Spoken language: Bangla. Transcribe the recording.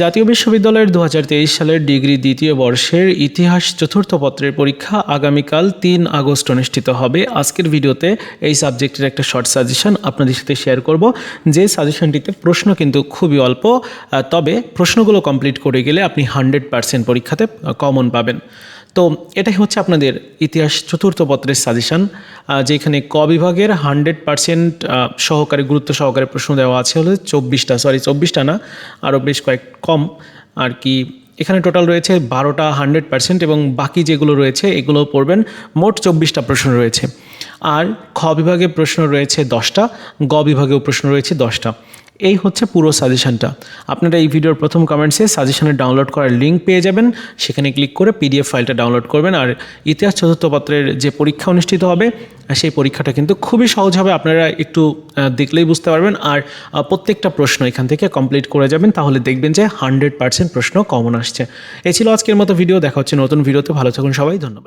জাতীয় বিশ্ববিদ্যালয়ের দু হাজার তেইশ সালের ডিগ্রি দ্বিতীয় বর্ষের ইতিহাস চতুর্থ পত্রের পরীক্ষা আগামীকাল তিন আগস্ট অনুষ্ঠিত হবে। আজকের ভিডিওতে এই সাবজেক্টের একটা শর্ট সাজেশন আপনাদের সাথে শেয়ার করব। যে সাজেশনটিতে প্রশ্ন কিন্তু খুবই অল্প তবে প্রশ্নগুলো কমপ্লিট করে গেলে আপনি হান্ড্রেড পার্সেন্ট পরীক্ষাতে কমন পাবেন। তো এটাই হচ্ছে আপনাদের ইতিহাস চতুর্থ পত্রের সাজেশন যেখানে ক বিভাগের হান্ড্রেড পার্সেন্ট সহকারে, গুরুত্ব সহকারে প্রশ্ন দেওয়া আছে হলো চব্বিশটা সরি চব্বিশটা না আরও বেশ কয়েক কম আর কি। এখানে টোটাল রয়েছে বারোটা হান্ড্রেড পার্সেন্ট এবং বাকি যেগুলো রয়েছে এগুলো পড়বেন, মোট চব্বিশটা প্রশ্ন রয়েছে। আর খ বিভাগে প্রশ্ন রয়েছে দশটা, গ বিভাগেও প্রশ্ন রয়েছে দশটা। এই হচ্ছে পুরো সাজেশনটা। আপনারা এই ভিডিওর প্রথম কমেন্টসে সাজেশনের ডাউনলোড করার লিঙ্ক পেয়ে যাবেন। সেখানে ক্লিক করে পিডিএফ ফাইলটা ডাউনলোড করবেন। আর ইতিহাস চতুর্থ পত্রের যে পরীক্ষা অনুষ্ঠিত হবে সেই পরীক্ষাটা কিন্তু খুবই সহজ হবে। আপনারা একটু দেখলেই বুঝতে পারবেন। আর প্রত্যেকটা প্রশ্ন এখান থেকে কমপ্লিট করে যাবেন। তাহলে দেখবেন যে হান্ড্রেড পার্সেন্ট প্রশ্ন কমন আসছে। এই ছিল আজকের মতো ভিডিও দেখা হচ্ছে নতুন ভিডিওতে ভালো থাকুন সবাই। ধন্যবাদ।